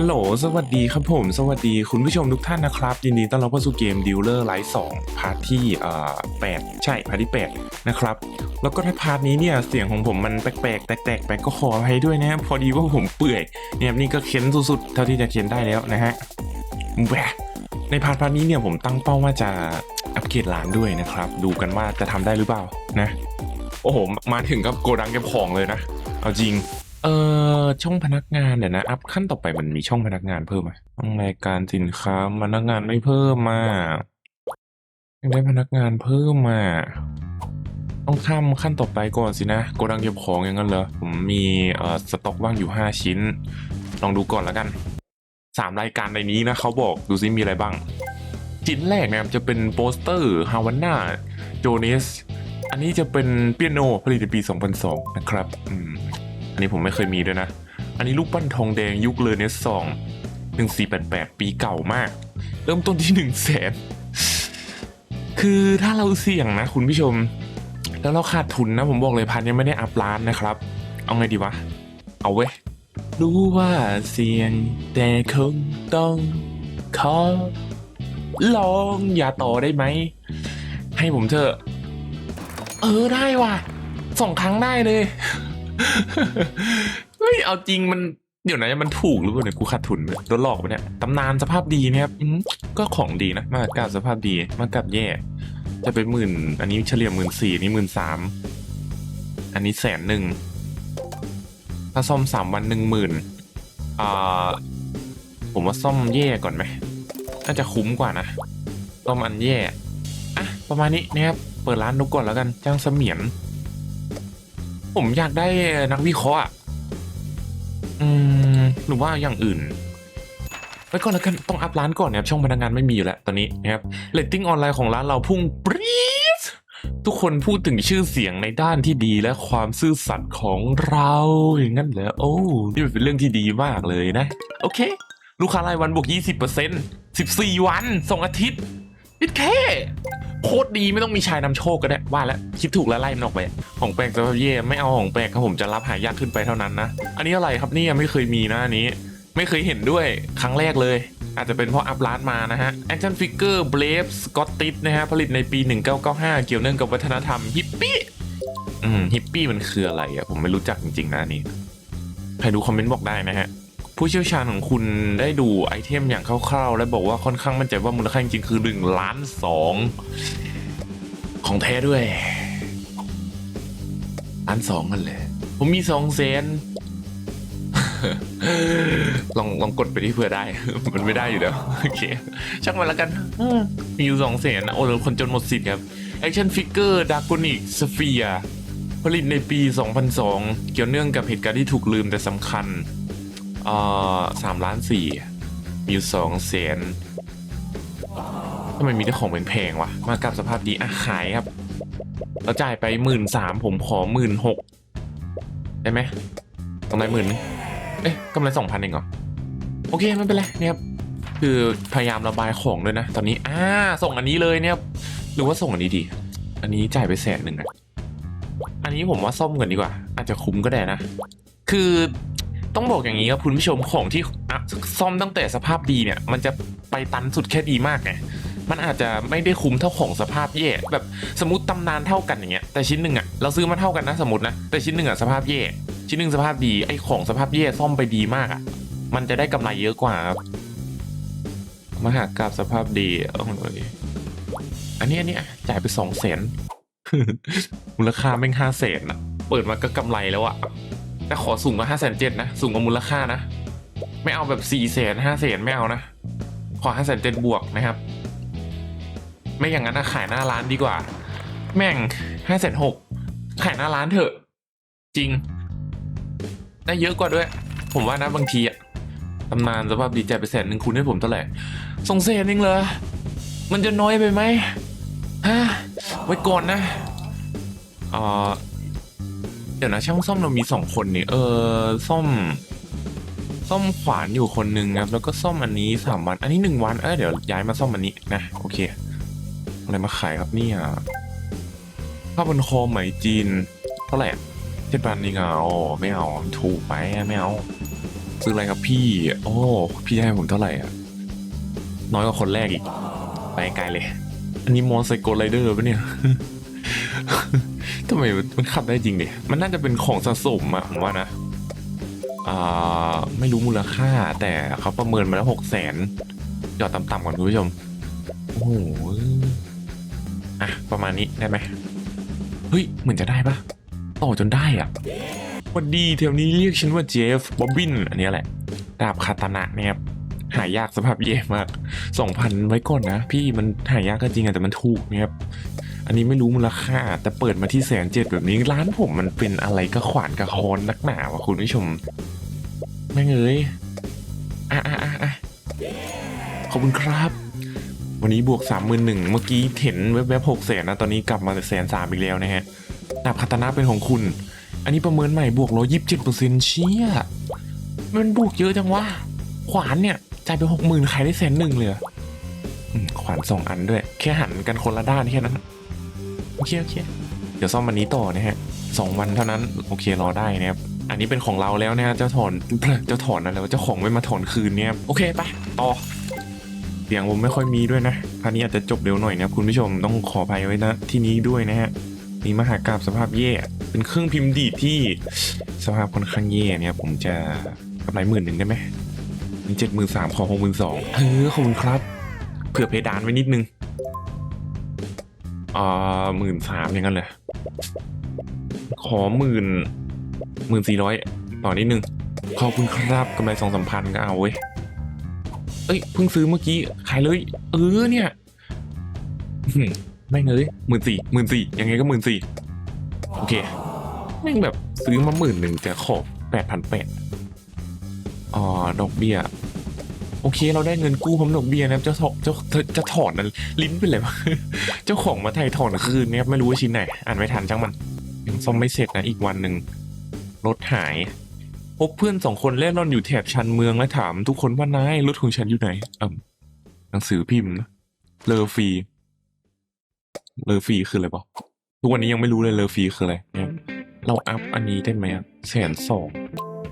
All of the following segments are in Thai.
ฮัลโหล สวัสดีครับผม สวัสดีคุณผู้ชมทุกท่านนะครับ ยินดีต้อนรับเข้าสู่เกม Dealer Live 2พาร์ทที่เอ่อ8ใช่ พาร์ทที่8นะครับ แล้วก็ในพาร์ทนี้เนี่ย เสียงของผมมันแปลกๆ แตกๆ ไปก็ขออภัยด้วยนะ พอดีว่าผมเปื่อยเนี่ยนี่ก็เค้นสุดๆ เท่าที่จะเค้นได้แล้วนะฮะแหวะในพาร์ทพาร์ทนี้เนี่ยผมตั้งเป้าว่าจะอัปเกรดร้านด้วยนะครับ ดูกันว่าจะทำได้หรือเปล่านะ โอ้โห มาถึงกับโกดังเก็บของเลยนะ เอาจริง เออช่องพนักงานเดี๋ยวนะ อัพขั้นต่อไปมันมีช่องพนักงานเพิ่มไหมช่องรายการสินค้าพนักงานไม่เพิ่มมายังได้พนักงานเพิ่มมาต้องข้ามขั้นต่อไปก่อนสินะโกดังเก็บของอย่างนั้นเหรอผมมีเอ่อสต็อกว่างอยู่ห้าชิ้น ลองดูก่อนแล้วกันสามรายการในนี้นะเขาบอกดูซิมีอะไรบ้าง ชิ้นแรกเนี่ยจะเป็นโปสเตอร์ฮาวาน่าโจเนสอันนี้จะเป็นเปียโนผลิตในปี 2002 นะครับอืม อันนี้ผมไม่เคยมีด้วยนะ อันนี้ลูกปั้นทองแดงยุคเลเนสซอง1488ปีเก่ามาก เริ่มต้นที่1 0 0 0 0แสนคือถ้าเราเสี่ยงนะคุณผู้ชม แล้วเราขาดทุนนะผมบอกเลยพันยังไม่ได้อัพร้านนะครับ เอาไงดีวะ เอาเว้ยรู้ว่าเสี่ยงแต่คงต้องขอลองอย่าต่อได้ไหม ให้ผมเถอะ เออได้ว่ะสองครั้งได้เลย เฮ้ยเอาจริงมันเดี๋ยวนะมันถูกหรือเปล่าเนี่ยกูขาดทุนเลยโดนหลอกไปะเนี่ยตำนานสภาพดีเนี่ยครับอืมก็ของดีนะ มากับสภาพดีมากับแย่ จะเป็นหมื่น อันนี้เฉลี่ยหมื่นสี่นี่หมื่นสามอันนี้แสนหนึ่งถ้าซ่อมสามวันหนึ่งหมื่นอ่าผมว่าซ่อมแย่ก่อนไหมน่าจะคุ้มกว่านะซ่อมอันแย่อะประมาณนี้นะครับเปิดร้านดูก่อนแล้วกันจ้างเสมียน ผมอยากได้นักวิเคราะห์อะอืมหรือว่าอย่างอื่นไว้ก่อนแล้วกันต้องอัพร้านก่อนนะครับช่องพนักงานไม่มีอยู่แล้วตอนนี้นะครับเรตติ้งออนไลน์ของร้านเราพุ่งปรี๊ดทุกคนพูดถึงชื่อเสียงในด้านที่ดีและความซื่อสัตย์ของเราอย่างนั้นเหรอโอ้นี่เป็นเรื่องที่ดีมากเลยนะ โอเค ลูกค้ารายวันบวก 20% 14 วันสองอาทิตย์ นิดแค่โคตรดีไม่ต้องมีชายนำโชคก็ได้ว่าแล้วคิดถูกแล้วไล่มันออกไปของแปลกสำหรับเย่ไม่เอาของแปลกครับผมจะรับหายากขึ้นไปเท่านั้นนะ อันนี้อะไรครับนี่ยไม่เคยมีนะอันนี้ ไม่เคยเห็นด้วยครั้งแรกเลย อาจจะเป็นเพราะอัพร้านมานะฮะ Action Figure Brave Scottish นะฮะผลิตในปี 1995 เกี่ยวเนื่องกับวัฒนธรรมฮิปปี้อืมฮิปปี้มันคืออะไรอะผมไม่รู้จักจริงๆนะอันนี้ใครดูคอมเมนต์บอกได้นะฮะ ผู้เชี่ยวชาญของคุณได้ดูไอเทมอย่างคร่าวๆ และบอกว่าค่อนข้างมั่นใจว่ามูลค่าจริงๆคือ1ล้านสองของแท้ด้วยล้านสองกันเลย ผมมีสองแสนลองลองกดไปที่เพื่อได้ มันไม่ได้อยู่แล้ว โอเค ช่างมันแล้วกัน มีอยู่สองแสนโอ้แล้วคนจนหมดสิทธิ์ครับ Action Figure Draconic Sphere ผลิตในปี 2002 เกี่ยวเนื่องกับเหตุการณ์ที่ถูกลืมแต่สำคัญ อ่อสามล้านสี่มีอยู่สองแสนทำไมมีแต่ของแพงๆวะ มากับสภาพดีอะขายครับ เราจ่ายไปหมื่นสามผมขอหมื่นหกได้ไหมกำไรหมื่นเอ๊ะกำไรสองพันเองเหรอ โอเคไม่เป็นไรเนี่ยครับคือพยายามระบายของด้วยนะ ตอนนี้อ่าส่งอันนี้เลยเนี่ยหรือว่าส่งอันนี้ดี อันนี้จ่ายไปแสนหนึ่งนะอันนี้ผมว่าซ่อมก่อนดีกว่า อาจจะคุ้มก็ได้นะ คือ ต้องบอกอย่างนี้ครับคุณผู้ชมของที่ซ่อมตั้งแต่สภาพดีเนี่ย มันจะไปตันสุดแค่ดีมากไงมันอาจจะไม่ได้คุ้มเท่าของสภาพแย่แบบสมมติตำนานเท่ากันอย่างเงี้ยแต่ชิ้นหนึ่งอะเราซื้อมาเท่ากันนะสมมตินะแต่ชิ้นหนึ่งอะสภาพแย่ชิ้นหนึ่งสภาพดีไอ้ของสภาพแย่ซ่อมไปดีมากอะมันจะได้กำไรเยอะกว่าครับมหากราบสภาพดีเอาเลยอันนี้อันนี้จ่ายไปสองแสนมูลค่าแม่งห้าแสนอะเปิดมาก็กำไรแล้วอะ แต่ขอสูงกว่าห้าแสนเจ็ดนะ สูงกว่ามูลค่านะ ไม่เอาแบบสี่แสนห้าแสนไม่เอานะ ขอห้าแสนเจ็ดบวกนะครับ ไม่อย่างนั้นนะขายหน้าร้านดีกว่า แม่งห้าแสนหกขายหน้าร้านเถอะ จริง ได้เยอะกว่าด้วย ผมว่านะบางทีอะตำนานสภาพดีใจไปแสนหนึ่งคุณให้ผมเท่าไหร่สงแสนเองเหรอ มันจะน้อยไปไหมฮะไว้ก่อนนะ เออ เดี๋ยวนะช่างซ่อมเรามีสองคนนี่เออซ่อมซ่อมขวานอยู่คนหนึ่งครับแล้วก็ซ่อมอันนี้สามวัน อันนี้หนึ่งวันเออเดี๋ยวย้ายมาซ่อมอันนี้นะโอเคอะไรมาขายครับเนี่ยผ้าบนคอไหมจีน เท่าไหร่เจ็ดพันนี่เหงาไม่เอาถูกไปไม่เอาซื้ออะไรครับพี่ โอ้พี่ให้ผมเท่าไหร่อะน้อยกว่าคนแรกอีกไปไกลเลย อันนี้มอไซโกไรเดอร์ปะเนี่ย ทำไมมันขับได้จริงดิมันน่าจะเป็นของสะสมอะผมว่านะอ่าไม่รู้มูลค่า แต่เขาประเมินมาแล้วหกแสนจอดต่ำๆก่อนคุณผู้ชม โอ้โหอะ ประมาณนี้ได้ไหมเฮ้ย เหมือนจะได้ปะต่อจนได้อะวันดีเทวนี้เรียกฉันว่าเจฟบ๊อบบินอันนี้แหละ ดาบคาตานะเนี่ยครับหายากสภาพเย่มากสองพันไว้ก่อนนะ พี่มันหายากก็จริงอะแต่มันถูกเนี่ยครับ อันนี้ไม่รู้มูลค่า แต่เปิดมาที่แสนเจ็ดแบบนี้ร้านผมมันเป็นอะไรก็ขวานกระคอนนักหนาวะคุณผู้ชมแม่งเอ้ยอะอะอะอะขอบคุณครับ วันนี้บวกสามหมื่นหนึ่งเมื่อกี้เห็นแวบๆหกแสนนะ ตอนนี้กลับมาแสนสามอีกแล้วนะฮะดาบคาตานะเป็นของคุณ อันนี้ประเมินใหม่บวกร้อยยี่สิบเจ็ดเปอร์เซ็นต์เชี่ยมันบวกเยอะจังวะ ขวานเนี่ยจ่ายไปหกหมื่นขายได้แสนหนึ่งเลยขวานสองอันด้วย แค่หันกันคนละด้านแค่นั้น โอเคโอเค เดี๋ยวซ่อมวันนี้ต่อนะฮะสองวันเท่านั้นโอเครอได้นะครับอันนี้เป็นของเราแล้วนะฮะเจ้าถอนเจ้าถอนอะไรวะเจ้าของไม่มาถอนคืนเนี่ยโอเคไปต่อเสียงผมไม่ค่อยมีด้วยนะพันนี้อาจจะจบเร็วหน่อยนะครับคุณผู้ชมต้องขออภัยไว้นะที่นี้ด้วยนะฮะมีมหากราบสภาพแย่ เป็นเครื่องพิมพ์ดีดที่สภาพค่อนข้างแย่เนี่ยผมจะกำไรหมื่นหนึ่งได้ไหมมีเจ็ดหมื่นสามขอหกหมื่นสองเออขอบคุณครับ เผื่อเพดานไว้นิดนึง อ่าหมื่นสามอย่างนั้นเลย ขอหมื่นหมื่นสี่ร้อยต่อนิดนึง ขอบคุณครับกำไรสองสามพันก็เอาเว้ย เอ้ยเพิ่งซื้อเมื่อกี้ ขายเลย เออเนี่ยอื้อหือแม่เลยหมื่นสี่หมื่นสี่ยังไงก็หมื่นสี่โอเคแม่งแบบซื้อมาหมื่นหนึ่งแต่ขอแปดพันแปดอ๋อดอกเบี้ย โอเค เราได้เงินกู้พร้อมดอกเบี้ยนะครับเจ้าถอเจ้าจะถอนนะลิ้นเป็นไรวะเจ้าของมาไถ่ถอนคืนนี่ยไม่รู้ว่าชิ้นไหนอ่านไม่ทันช่างมันยังซ่อมไม่เสร็จนะอีกวันหนึ่งรถหาย พบเพื่อนสองคนเล่นร่อนอยู่แถบชันเมืองและถามทุกคนว่านายรถของฉันอยู่ไหนอ่าหนังสือพิมพ์เลอฟีเลอฟีคืออะไรบอกทุกวันนี้ยังไม่รู้เลยเลอฟีคืออะไรเราอัพอันนี้ได้ไหมแสนสอง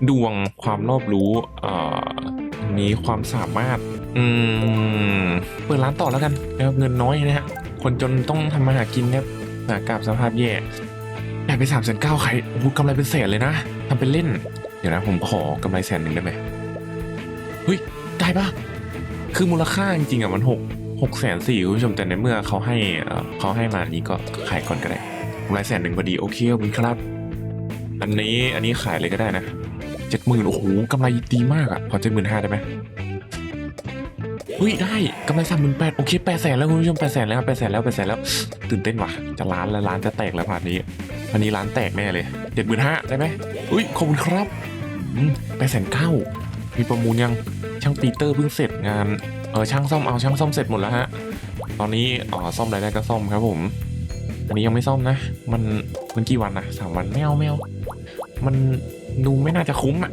ดวงความรอบรู้เอ่ออันนี้ความสามารถ อืม เปิดร้านต่อแล้วกันนะครับเงินน้อยนะฮะ คนจนต้องทำมาหากินเนี่ยหากาบสภาพแย่ได้ไปสามแสนเก้าใครโอ้กำไรเป็นแสนเลยนะทำเป็นเล่น เดี๋ยวนะผมขอกำไรแสนหนึ่งได้ไหมเฮ้ย ได้ปะคือมูลค่าจริงๆอะมันหกหกแสนสี่คุณผู้ชมแต่ในเมื่อเขาให้เขาให้มาอันนี้ก็ขายก่อนก็ได้กำไรแสนหนึ่งพอดีโอเคขอบคุณครับ อันนี้อันนี้ขายเลยก็ได้นะ เจ็ดหมื่นโอ้โหกำไรดีมากอะพอเจ็ดหมื่นห้าได้ไหมเฮ้ยได้กำไรสามหมื่นแปดโอเคแปดแสนแล้วคุณผู้ชมแปดแสนแล้วแปดแสนแล้วแปดแสนแล้ว ตื่นเต้นว่ะ จะล้านแล้วล้านจะแตกแล้วผ่านนี้วันนี้ร้านแตกแน่เลยเจ็ดหมื่นห้าได้ไหมอุ้ยขอบคุณครับแปดแสนเก้ามีประมูลยังช่างปีเตอร์เพิ่งเสร็จงานเออช่างซ่อมเอาช่างซ่อมเสร็จหมดแล้วฮะตอนนี้อ๋อซ่อมอะไรได้ก็ซ่อมครับผมอันนี้ยังไม่ซ่อมนะ มันมันกี่วันนะสามวันไม่เอาไม่เอามัน ดูไม่น่าจะคุ้มอะ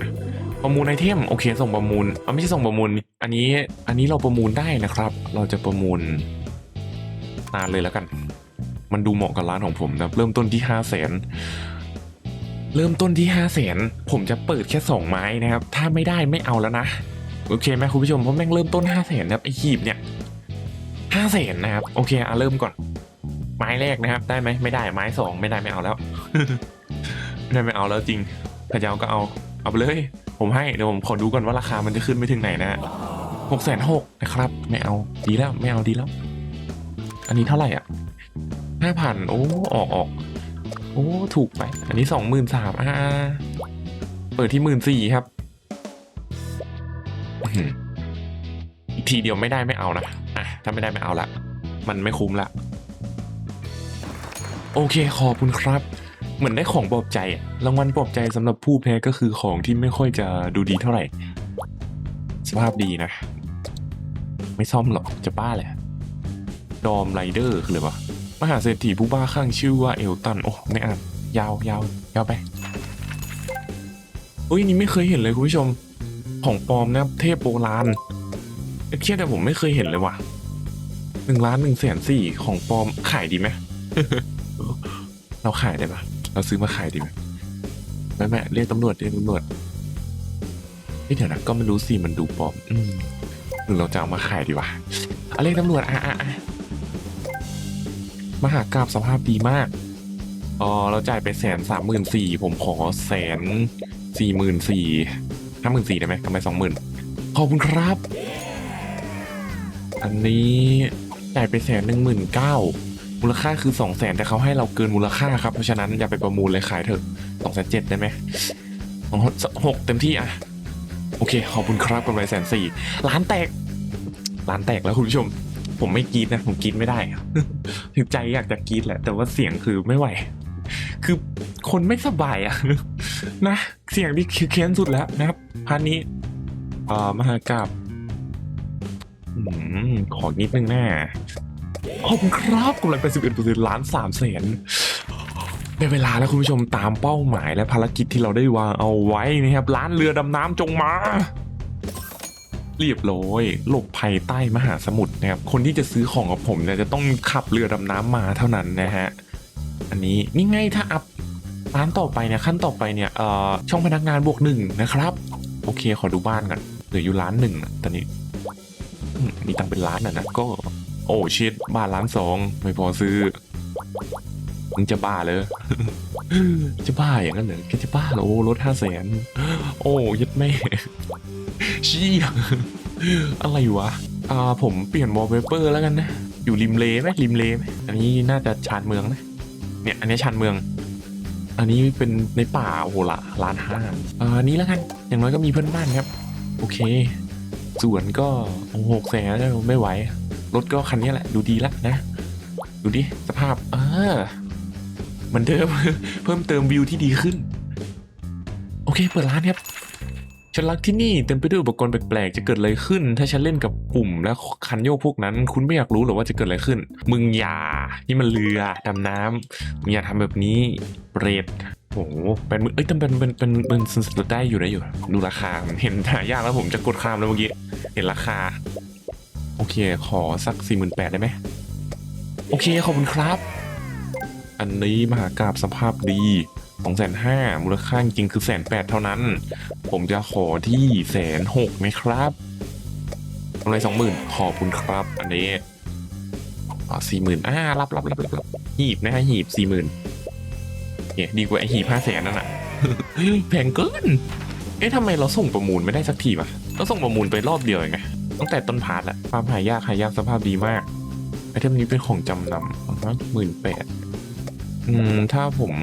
ประมูลไอเทมโอเคส่งประมูลเอาไม่ใช่ส่งประมูล อันนี้อันนี้เราประมูลได้นะครับ เราจะประมูลนานเลยแล้วกัน มันดูเหมาะกับร้านของผมนะเริ่มต้นที่ห้าแสนเริ่มต้นที่ห้าแสนผมจะเปิดแค่สองไม้นะครับ ถ้าไม่ได้ไม่เอาแล้วนะโอเคไหมคุณผู้ชมเพราะแม่งเริ่มต้นห้าแสนนะครับไอขีบเนี่ยห้าแสนนะครับโอเคอะเริ่มก่อน ไม้แรกนะครับ ได้ไหมไม่ได้ไม้สองไม่ได้ไม่เอาแล้วไม่ได้ไม่เอาแล้วจริง ถ้าจะเอาก็เอาเอาไปเลย ผมให้เดี๋ยวผมขอดูก่อนว่าราคามันจะขึ้นไปถึงไหนนะหกแสนหกนะครับ ไม่เอาดีแล้วไม่เอาดีแล้ว อันนี้เท่าไหร่อะห้าพันโอ้ออกออกโอ้ถูกไป อันนี้สองหมื่นสามอ่าเปิดที่หมื่นสี่ครับอีกทีเดียวไม่ได้ไม่เอานะอะถ้าไม่ได้ไม่เอาละมันไม่คุ้มละโอเคขอบคุณครับ เหมือนได้ของปลอบใจอะรางวัลปลอบใจสำหรับผู้แพ้ก็คือของที่ไม่ค่อยจะดูดีเท่าไหร่ สภาพดีนะ ไม่ซ่อมหรอกจะบ้าเลยดอมไรเดอร์คืออะไรวะมหาเศรษฐีผู้บ้าคลั่งชื่อว่าเอลตัน โอ้ไม่อ่านยาวยาวยาวไปเฮ้ยนี่ไม่เคยเห็นเลยคุณผู้ชม ของปลอมนะเทพโบราณเครียดแต่ผมไม่เคยเห็นเลยว่ะหนึ่งล้านหนึ่งแสนสี่ของปลอมขายดีไหมเราขายได้ปะ เราซื้อมาขายดีไหมแม่แม่เรียกตำรวจเรียกตำรวจเฮ้ยเดี๋ยวนะก็ไม่รู้สิมันดูปลอม อืมหรือเราจะเอามาขายดีวะเอาเรียกตำรวจอะอะอะมหากราบสภาพดีมากอ๋อเราจ่ายไปแสนสามหมื่นสี่ผมขอแสนสี่หมื่นสี่ห้าหมื่นสี่ได้ไหมทำไมสองหมื่นขอบคุณครับ อันนี้จ่ายไปแสนหนึ่งหมื่นเก้า มูลค่าคือสองแสนแต่เขาให้เราเกินมูลค่าครับ เพราะฉะนั้นอย่าไปประมูลเลยขายเถอะสองแสนเจ็ดได้ไหมสองหกเต็มที่อะ โอเค ขอบคุณครับกำไรแสนสี่ร้านแตกร้านแตกแล้วคุณผู้ชม ผมไม่กรีดนะ ผมกรีดไม่ได้ถึงใจอยากจะกรีดแหละ แต่ว่าเสียงคือไม่ไหว คือคนไม่สบายอะนะ เสียงนี่คือเค้นสุดแล้วนะครับพาร์ทนี้เอ่อมหากราบอืมขอนิดนึงแน่ ขอบคุณครับกำไรไปสิบเอ็ดเปอร์เซ็นต์ล้านสามแสนได้เวลาแล้วคุณผู้ชมตามเป้าหมายและภารกิจที่เราได้วางเอาไว้นะครับร้านเรือดำน้ำจงมา เรียบร้อยหลบภัยใต้มหาสมุทรนะครับคนที่จะซื้อของกับผมเนี่ยจะต้องขับเรือดำน้ำมาเท่านั้นนะฮะอันนี้นี่ไงถ้าอัพร้านต่อไปเนี่ยขั้นต่อไปเนี่ยเอ่อช่องพนักงานบวกหนึ่งนะครับ โอเคขอดูบ้านก่อนเหลืออยู่ล้านหนึ่งอะตอนนี้มีตังเป็นล้านอะนะก็ โอ้ชิดบ้านล้านสองไม่พอซื้อมึงจะบ้าเลย จะบ้าอย่างนั้นเหรอแกจะบ้าเหรอโอ้รถห้าแสนโอ้ยัดแม่ชี้อะไรวะอ่าผมเปลี่ยนวอลเปเปอร์แล้วกันนะ อยู่ริมเลไหมริมเลไหมอันนี้น่าจะชานเมืองนะ เนี่ย อันนี้ชานเมือง อันนี้เป็นในป่าโอ้โหละล้านห้าอ่านี้แล้วกัน อย่างน้อยก็มีเพื่อนบ้านครับ โอเค ส่วนก็โอ้หกแสนแล้วไม่ไหว รถก็คันนี้แหละดูดีละนะ ดูดิสภาพเออเหมือนเดิมเพิ่มเติมวิวที่ดีขึ้น โอเคเปิดร้านครับฉันรักที่นี่เต็มไปด้วยอุปกรณ์แปลกๆ จะเกิดอะไรขึ้น ถ้าฉันเล่นกับปุ่มและคันโยกพวกนั้น คุณไม่อยากรู้หรอว่าจะเกิดอะไรขึ้น มึงอย่า นี่มันเรือดำน้ำมึงอย่าทำแบบนี้เปรตโอ้โหเป็นมือเอ้ยแต่เป็นเป็นเป็นเป็นสนสได้อยู่ได้อยู่ ดูราคา เห็นหายากแล้วผมจะกดข้ามแล้วเมื่อกี้ เห็นราคา โอเค ขอสักสี่หมื่นแปดได้ไหม โอเค ขอบคุณครับ อันนี้มหากราบสภาพดีสองแสนห้ามูลค่าจริงคือแสนแปดเท่านั้น ผมจะขอที่แสนหกไหมครับกำไรสองหมื่นขอบคุณครับ อันนี้อ๋อสี่หมื่นอ่ารับรับรับรับหีบนะฮะหีบสี่หมื่นเนี่ยดีกว่าไอหีบห้าแสนนั่นน่ะแพงเกิน เอ๊ะทำไมเราส่งประมูลไม่ได้สักทีวะเราส่งประมูลไปรอบเดียวไง ตั้งแต่ต้นพาร์ทแล้วความหายากหายากสภาพดีมากไอเทมนี้เป็นของจำนำหมื่นแปดอืม ถ้าผม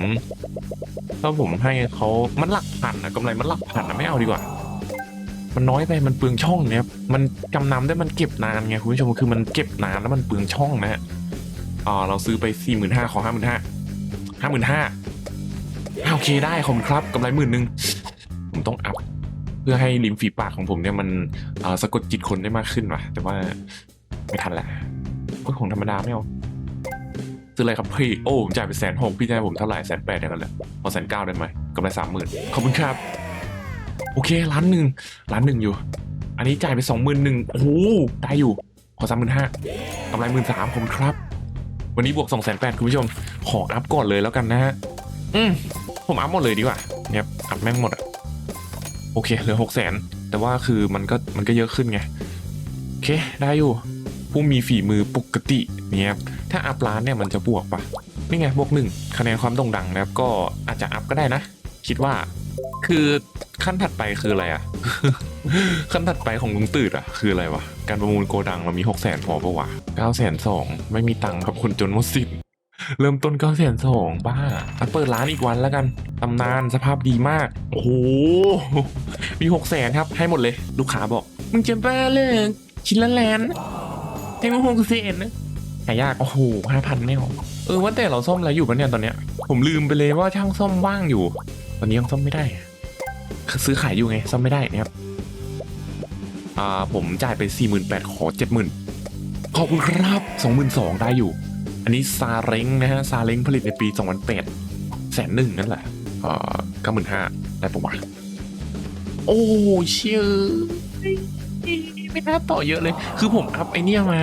ถ้าผมให้เขามันหลักพันนะกำไรมันหลักพันนะไม่เอาดีกว่า มันน้อยไปมันเปลืองช่องเนี่ยมันจำนำได้มันเก็บนานไงคุณผู้ชมคือมันเก็บนานแล้วมันเปลืองช่องนะฮะอ่าเราซื้อไปสี่หมื่นห้าขอห้าหมื่นห้าห้าหมื่นห้าโอเคได้ขอบคุณครับกำไรหมื่นหนึ่ง เพื่อให้ริมฝีปากของผมเนี่ยมันสะกดจิตคนได้มากขึ้นว่ะ แต่ว่าไม่ทันแหละก็ของธรรมดาไม่เอาซื้ออะไรครับพี่โอ้ผมจ่ายไปแสนหกพี่จะให้ผมเท่าไหร่แสนแปดเดียวกันเลยพอแสนเก้าได้ไหมกำไรสามหมื่นขอบคุณครับ โอเคล้านหนึ่งล้านหนึ่งอยู่ อันนี้จ่ายไปสองหมื่นหนึ่งโอ้โหได้อยู่ขอสามหมื่นห้ากำไรหมื่นสามผมครับ วันนี้บวกสองแสนแปดคุณผู้ชมขออัพก่อนเลยแล้วกันนะฮะอืมผมอัพหมดเลยดีกว่าเนี่ยอัพแม่งหมดอะ โอเคเหลือหกแสนแต่ว่าคือมันก็มันก็เยอะขึ้นไงโอเคได้อยู่ ผู้มีฝีมือปกติเนี่ยครับถ้าอัพร้านเนี่ยมันจะบวกปะนี่ไงบวกหนึ่งคะแนนความโด่งดังนะครับก็อาจจะอัพก็ได้นะ คิดว่า คือขั้นถัดไปคืออะไรอะขั้นถัดไปของลุงตื่นอะคืออะไรวะการประมูลโกดังเรามีหกแสนพอปะวะเก้าแสนสองไม่มีตังค์ครับคนจนหมดสิทธิ์ เริ่มต้นเก้าแสนสองบ้าอะเปิดร้านอีกวันแล้วกันตำนานสภาพดีมาก โอ้โห มีหกแสนครับ ให้หมดเลย ลูกค้าบอก มึงจะบ้าเลยชิ้นละแลนให้มาหกแสนหายาก โอ้โหห้าพันไม่เอาเออว่าแต่เราซ่อมอะไรอยู่ปะเนี่ยตอนเนี้ย ผมลืมไปเลยว่าช่างซ่อมว่างอยู่ ตอนนี้ยังซ่อมไม่ได้ ซื้อขายอยู่ไง ซ่อมไม่ได้นะครับ อ่าผมจ่ายไปสี่หมื่นแปดขอเจ็ดหมื่นขอบคุณครับสองหมื่นสองได้อยู่ นนี้ซาเล้งนะฮะซาเล้งผลิตในปีสองพันแปดแสนหนึ่งนั่นแหละเอ่อเก้าหมื่นห้าได้ปะวะโอ้เชื่อไม่น่าต่อเยอะเลย คือผมอัพไอเนี้ยมา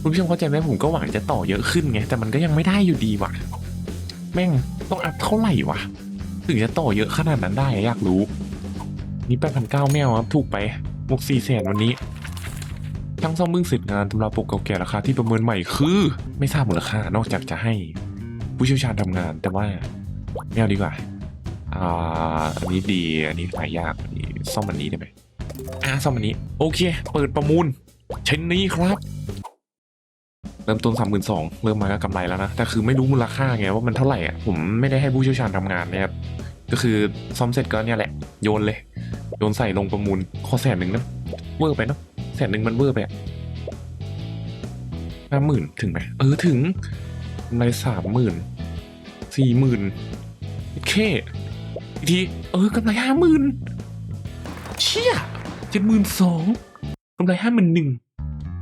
คุณผู้ชมเข้าใจไหมผมก็หวังจะต่อเยอะขึ้นไง แต่มันก็ยังไม่ได้อยู่ดีว่ะ แม่งต้องอัพเท่าไหร่วะ ถึงจะต่อเยอะขนาดนั้นได้อยากรู้ นี่แปดพันเก้าแมวครับ ถูกไปบวกสี่แสนวันนี้ ช่างซ่อมเพิ่งเสร็จงานตำราปกเก่าแก่ราคาที่ประเมินใหม่คือ ไม่ทราบมูลค่านอกจากจะให้ ผู้เชี่ยวชาญทำงาน แต่ว่าไม่เอาดีกว่าอ่าอันนี้ดีอันนี้หายากอันนี้ซ่อมอันนี้ได้ไหมอ่าซ่อมอันนี้ โอเค เปิดประมูลชิ้นนี้ครับ เริ่มต้นสามหมื่นสองเริ่มมาก็กำไรแล้วนะแต่คือไม่รู้มูลค่าไงว่ามันเท่าไหร่อะผมไม่ได้ให้ผู้เชี่ยวชาญทำงานนะครับก็คือซ่อมเสร็จก็เนี่ยแหละ โยนเลย โยนใส่ลงประมูลข้อแสนหนึ่งนะเวอร์ไปเนาะ สนหนึ่งมันเวอร์ไปห้าหมื่นถึงไหมเออถึงกำไรสามหมื่นสี่หมื่นเคอีกทีเออกำไรห้าหมื่นเชี่ยเจ็ดหมื่นสองกำไรห้าหมื่นหนึ่ง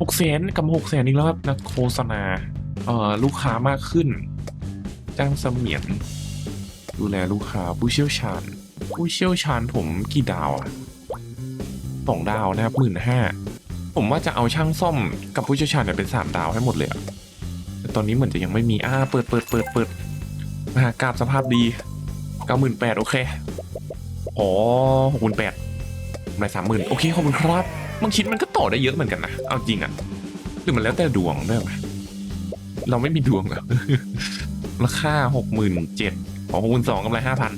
หกแสนกับหกแสนอีกแล้วครับนักโฆษณาเอ่อลูกค้ามากขึ้น จ้างเสมียน ดูแลลูกค้าผู้เชี่ยวชาญ ผู้เชี่ยวชาญผมกี่ดาวอะสองดาวนะครับหมื่นห้า ผมว่าจะเอาช่างซ่อมกับผู้เชี่ยวชาญเนี่ยเป็นสามดาวให้หมดเลยอะแต่ตอนนี้เหมือนจะยังไม่มีอ่าเปิดเปิดเปิดเปิดมหากราบสภาพดีเก้าหมื่นแปดโอเคอ๋อหกหมื่นแปดกำไรสามหมื่นโอเคขอบคุณครับบางชิ้นมันก็ต่อได้เยอะเหมือนกันนะเอาจริงอะหรือมันแล้วแต่ดวงด้วยไหมเราไม่มีดวงอะราคาหกหมื่นเจ็ดขอหกหมื่นสองกำไรห้าพัน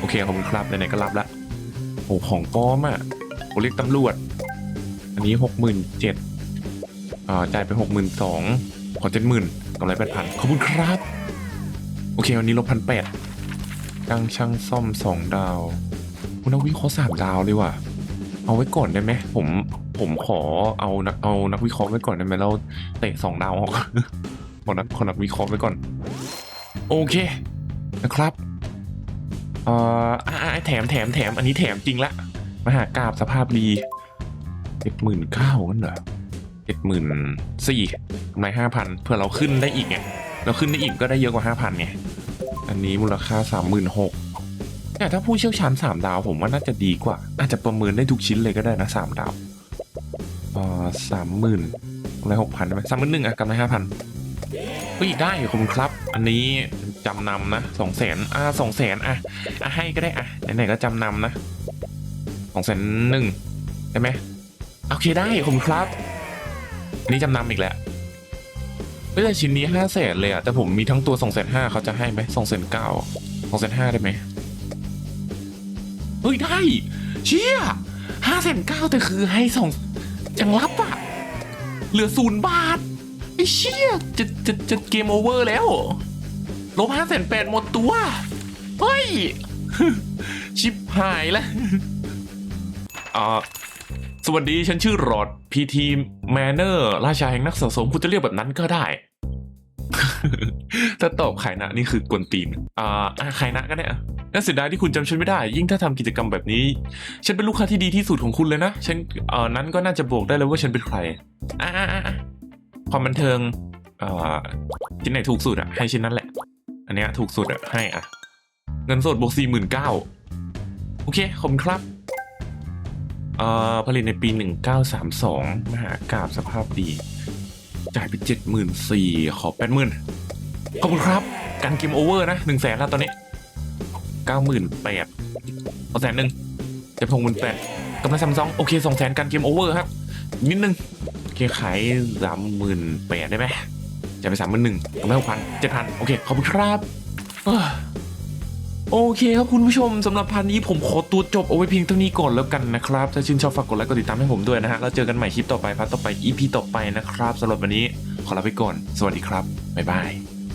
โอเคขอบคุณครับไหนๆก็รับละโอ้ของปลอมอะผมเรียกตำรวจ อันนี้หกหมื่นเจ็ดอ่าจ่ายไปหกหมื่นสองขอเจ็ดหมื่นกำไรแปดพันขอบคุณครับ โอเค วันนี้ลบพันแปดตั้งช่างซ่อมสองดาว คุณนักวิเคราะห์สามดาวเลยว่ะ เอาไว้ก่อนได้ไหม ผมผมขอเอานักเอานักวิเคราะห์ไว้ก่อนได้ไหมแล้วเตะสองดาวออกขอนักขอนักวิเคราะห์ไว้ก่อน โอเคนะครับเอ่ออ่าอ่าแถมแถมแถมอันนี้แถมจริงละมหากราบสภาพดี เจ็ดหมื่นเก้ากันเหรอเจ็ดหมื่นสี่กำไรห้าพันเผื่อเราขึ้นได้อีกไงเราขึ้นได้อีกก็ได้เยอะกว่าห้าพันไงอันนี้มูลค่าสามหมื่นหกแต่ถ้าผู้เชี่ยวชาญสามดาวผมว่าน่าจะดีกว่า อาจจะประเมินได้ทุกชิ้นเลยก็ได้นะสามดาวเอ่อสามหมื่นกำไรหกพันไหมสามหมื่นหนึ่งอะกำไรห้าพันเฮ้ยได้คุณครับ อันนี้จำนำนะสองแสนอ่าสองแสนอะอะให้ก็ได้อะไหนๆก็จำนำนะสองแสนหนึ่งได้ไหม โอเคได้ขอบคุณครับอันนี้จำนำอีกแล้วเฮ้ยแต่ชิ้นนี้ห้าแสนเลยอะแต่ผมมีทั้งตัวสองแสนห้าเขาจะให้ไหมสองแสนเก้าสองแสนห้าได้ไหมเฮ้ยได้เชี่ยห้าแสนเก้าแต่คือให้สองจังรับอะเหลือศูนย์บาทไอ้เชี่ยจะจะจะเกมโอเวอร์แล้วลบห้าแสนแปดหมดตัวเฮ้ยชิบหายแล้วอ่า สวัสดีฉันชื่อรอดพีทีแมนเนอร์ราชาแห่งนักสะสมคุณจะเรียกแบบนั้นก็ได้ ถ้าตอบขายนะนี่คือกวนตีน อ่าอะขายนะก็ได้น่าเสียดายที่คุณจำฉันไม่ได้ ยิ่งถ้าทำกิจกรรมแบบนี้ ฉันเป็นลูกค้าที่ดีที่สุดของคุณเลยนะ ฉันเอ่อนั้นก็น่าจะบอกได้เลยว่าฉันเป็นใครอ่าความบันเทิงเอ่อชิ้นไหนถูกสุดอะให้ชิ้นนั้นแหละ อันเนี้ยถูกสุดอะให้อะ เงินสดบวกสี่หมื่นเก้าโอเคขอบคุณครับ ผลิตในปีหนึ่งเก้าสามสองมหากราบสภาพดี จ่ายไปเจ็ดหมื่นสี่ขอแปดหมื่นขอบคุณครับการเกมโอเวอร์นะหนึ่งแสนแล้วตอนนี้เก้าหมื่นแปดเอาแสนหนึ่งเจ็ดหกหมื่นแปดกำไรซัมซุงโอเคสองแสนการเกมโอเวอร์ครับ นิดนึงโอเคขายสามหมื่นแปดได้ไหมจะไปสามหมื่นหนึ่งกำไรหกพันเจ็ดพันโอเค ขอบคุณครับ โอเคครับคุณผู้ชมสำหรับพันนี้ผมขอตัวจบเอาไว้เพียงเท่านี้ก่อนแล้วกันนะครับ ถ้าชื่นชอบฝากกดไลค์กดติดตามให้ผมด้วยนะฮะแล้วเจอกันใหม่คลิปต่อไปพัทต่อไป EP ต่อไปนะครับสำหรับวันนี้ขอลาไปก่อน สวัสดีครับบ๊ายบาย